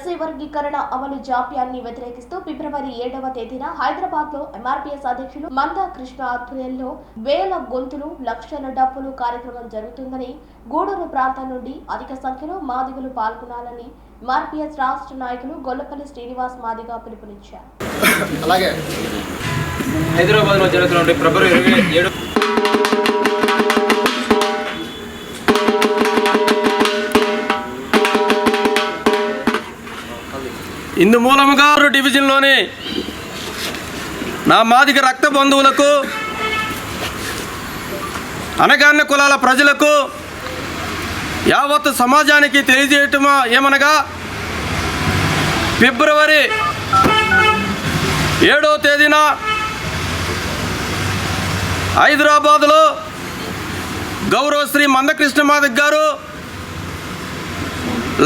SC వర్గీకరణ అమలు జాప్యాన్ని వ్యతిరేకిస్తూ ఫిబ్రవరి ఏడవ తేదీన హైదరాబాద్లో ఎంఆర్పీఎస్ అధ్యక్షులు మందా కృష్ణ ఆధ్వర్యంలో వేల గొంతులు లక్షల డబ్బులు కార్యక్రమం జరుగుతుందని గూడూరు ప్రాంతం నుండి అధిక సంఖ్యలో మాదిగలు పాల్గొనాలని ఎంఆర్పీఎస్ రాష్ట్ర నాయకులు గొల్లపల్లి శ్రీనివాస్ మాదిగా పిలుపునిచ్చారు. అలాగే జరుగుతున్న ఫిబ్రవరి ఇరవై ఏడు ఇందు మూలముగా డివిజన్లోని నా మాదిక రక్త బంధువులకు అనగాన్న కులాల ప్రజలకు యావత్ సమాజానికి తెలియజేయటమా ఏమనగా ఫిబ్రవరి ఏడో తేదీన హైదరాబాదులో గౌరవ శ్రీ మందకృష్ణ మాదిక్ గారు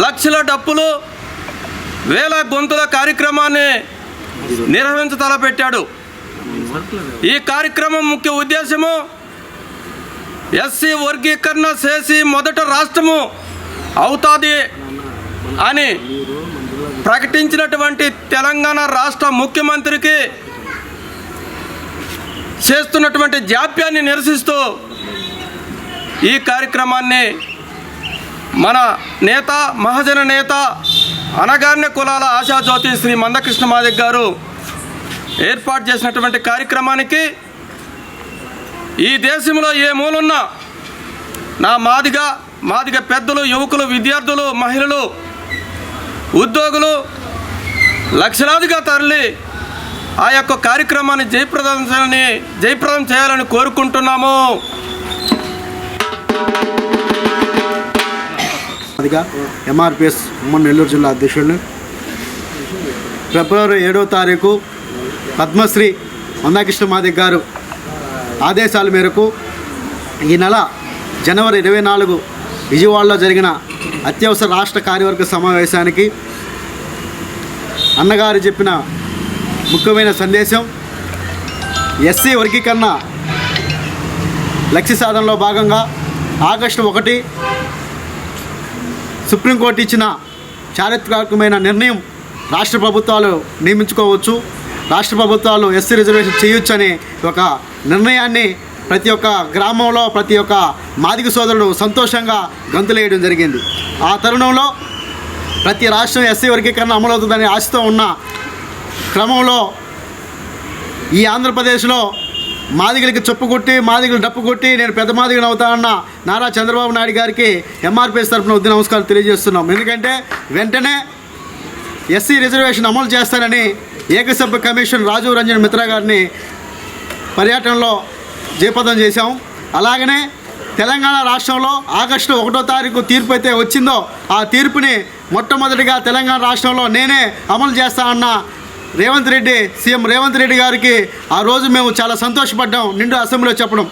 లక్షల డప్పులు వేల గొంతుల కార్యక్రమాన్ని నిర్వహించ తలపెట్టాడు ఈ కార్యక్రమం ముఖ్య ఉద్దేశము ఎస్సీ వర్గీకరణ చేసి మొదట రాష్ట్రము అవుతుంది అని ప్రకటించినటువంటి తెలంగాణ రాష్ట్ర ముఖ్యమంత్రికి చేస్తున్నటువంటి జాప్యాన్ని నిరసిస్తూ ఈ కార్యక్రమాన్ని మన నేత మహాజన నేత అనగారిన కులాల ఆశాజ్యోతి శ్రీ మందకృష్ణ మాదిక్ గారు ఏర్పాటు చేసినటువంటి కార్యక్రమానికి ఈ దేశంలో ఏ మూలున్నా నా మాదిగ మాదిగ పెద్దలు యువకులు విద్యార్థులు మహిళలు ఉద్యోగులు లక్షలాదిగా తరలి ఆ యొక్క కార్యక్రమాన్ని జయప్రదం జయప్రదం చేయాలని కోరుకుంటున్నాము. అదిగా ఎంఆర్పిఎస్ ఉమ్మడి నెల్లూరు జిల్లా అధ్యక్షుడిని ఫిబ్రవరి ఏడో తారీఖు పద్మశ్రీ మందాకృష్ణ మాదిక్ గారు ఆదేశాల మేరకు ఈ నెల జనవరి ఇరవై నాలుగు విజయవాడలో జరిగిన అత్యవసర రాష్ట్ర కార్యవర్గ సమావేశానికి అన్నగారు చెప్పిన ముఖ్యమైన సందేశం ఎస్సీ వర్గీకరణ లక్ష్య సాధనలో భాగంగా ఆగస్టు ఒకటి సుప్రీంకోర్టు ఇచ్చిన చారిత్రాత్మకమైన నిర్ణయం రాష్ట్ర ప్రభుత్వాలు నియమించుకోవచ్చు. రాష్ట్ర ప్రభుత్వాలు ఎస్సీ రిజర్వేషన్ చేయొచ్చు అనే ఒక నిర్ణయాన్ని ప్రతి ఒక్క గ్రామంలో ప్రతి ఒక్క మాదిక సోదరుడు సంతోషంగా గంతులేయడం జరిగింది. ఆ తరుణంలో ప్రతి రాష్ట్రం ఎస్సీ వర్గీకరణ అమలవుతుందని ఆశతో ఉన్న క్రమంలో ఈ ఆంధ్రప్రదేశ్లో మాదిగలకి చెప్పు కొట్టి మాదిగలు డప్పు కొట్టి నేను పెద్ద మాదిగని అవుతానన్న నారా చంద్రబాబు నాయుడు గారికి ఎంఆర్పిఎస్ తరఫున ఉద్య నమస్కారం తెలియజేస్తున్నాం. ఎందుకంటే వెంటనే ఎస్సీ రిజర్వేషన్ అమలు చేస్తానని ఏకసభ్య కమిషన్ రాజీవ్ రంజన్ మిత్రా గారిని పర్యటనలో జయపదం చేశాం. అలాగనే తెలంగాణ రాష్ట్రంలో ఆగస్టు ఒకటో తారీఖు తీర్పు అయితే వచ్చిందో ఆ తీర్పుని మొట్టమొదటిగా తెలంగాణ రాష్ట్రంలో నేనే అమలు చేస్తానన్న రేవంత్ రెడ్డి సీఎం రేవంత్ రెడ్డి గారికి ఆ రోజు మేము చాలా సంతోషపడ్డాం. నిండు అసెంబ్లీలో చెప్పడం.